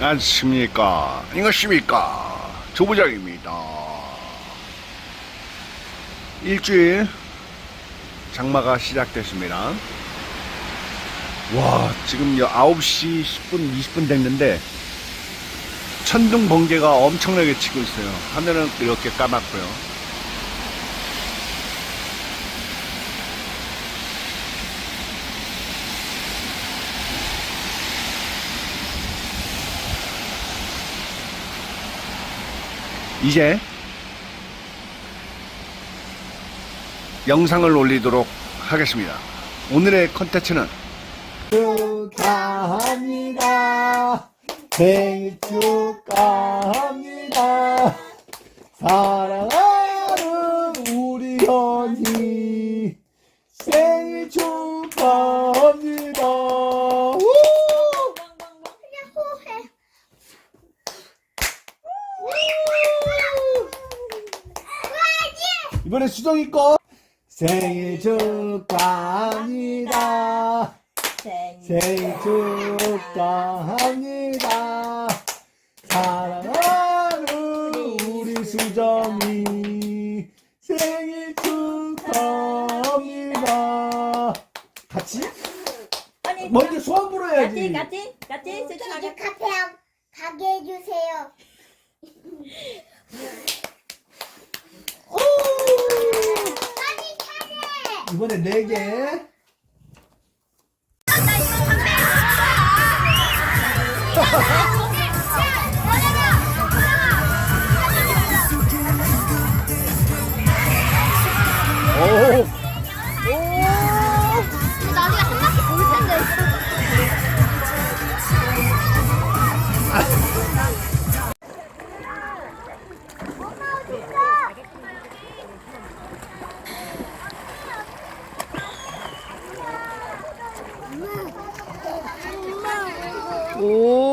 안녕하십니까. 안녕하십니까. 조부장입니다. 일주일 장마가 시작됐습니다. 와, 지금 9시 10분, 20분 됐는데, 천둥 번개가 엄청나게 치고 있어요. 하늘은 이렇게 까맣고요. 이제 영상을 올리도록 하겠습니다. 오늘의 컨텐츠는 축하합니다. 생일 축하합니다. 사랑하는 우리 현이 생일 축하합니다. 우! 이번에 수정이 거 생일 축하합니다. 생일 축하합니다. 사랑하는 우리 수정이 생일 축하합니다. 같이? 아니 먼저 소원 같이 불어야지. 같이 같이 치즈 카페 가게 해주세요. 오! 빨리 차례. 이번에 네 개. 오